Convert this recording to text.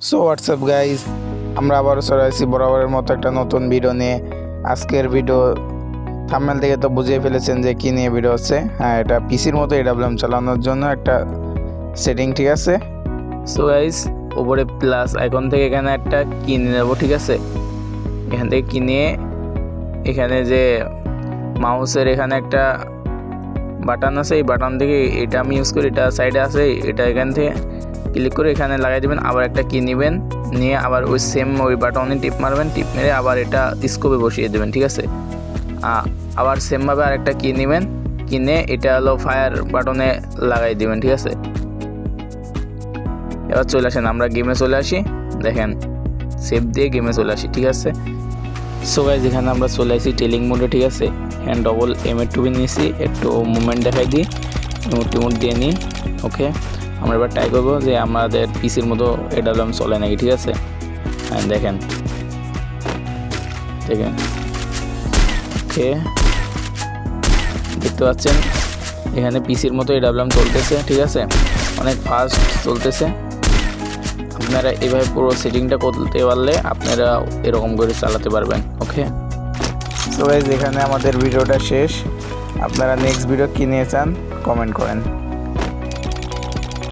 So WhatsApp guys আমরা আবারও চলে আসছি বরাবরের মতো একটা নতুন ভিডিও নিয়ে। আজকের ভিডিও থাম্বনেল থেকে তো বুঝিয়ে ফেলেছেন যে কী নিয়ে ভিডিও হচ্ছে। হ্যাঁ এটা পিসির মতো এডাব্লিউএম চালানোর জন্য একটা সেটিং ঠিক আছে? সো গাইস উপরে প্লাস আইকন থেকে এখানে একটা কিনে নেব, ঠিক আছে? এখান থেকে কিনে এখানে যে মাউসের এখানে একটা বাটন আছে, এই বাটন থেকে এটা আমি ইউজ করি, এটা সাইডে আছে, এটা এখান থেকে ক্লিক করে এখানে লাগাই দেবেন, আবার একটা কি নেবেন, নিয়ে আবার ওই সেম ওই বাটনে টিপ মারবেন, টিপ মেরে আবার এটা স্কোপে বসিয়ে দেবেন, ঠিক আছে? আবার সেমভাবে আরেকটা কি নেবেন কিনে এটা হলো ফায়ার বাটনে লাগাই দিবেন, ঠিক আছে? এবার চলে আসেন, আমরা গেমে চলে আসি। দেখেন সেভ দিয়ে গেমে চলে আসি, ঠিক আছে? সো এখানে আমরা চলে আসি টেলিং মোডে ঠিক আছে? হ্যান্ড ডবল এম এর টুবি নিয়েছি, একটু মুভমেন্ট দেখাই দিই টিমুট দিয়ে নিই ওকে আমরা এবার ট্রাই করব যে আমাদের পিসির মতো এডালাম চলে নাকি, ঠিক আছে? দেখেন। দেখেন। ওকে। দেখতে পাচ্ছেন? এখানে পিসির মতো এডাব্লাম চলতেছে, ঠিক আছে? অনেক ফাস্ট চলতেছে। আপনারা এভাবে পুরো সেটিংটা করতে পারলে আপনারা এরকম করে চালাতে পারবেন, ওকে? তো এখানে আমাদের ভিডিওটা শেষ। আপনারা নেক্সট ভিডিও কী নিয়ে চান কমেন্ট করেন।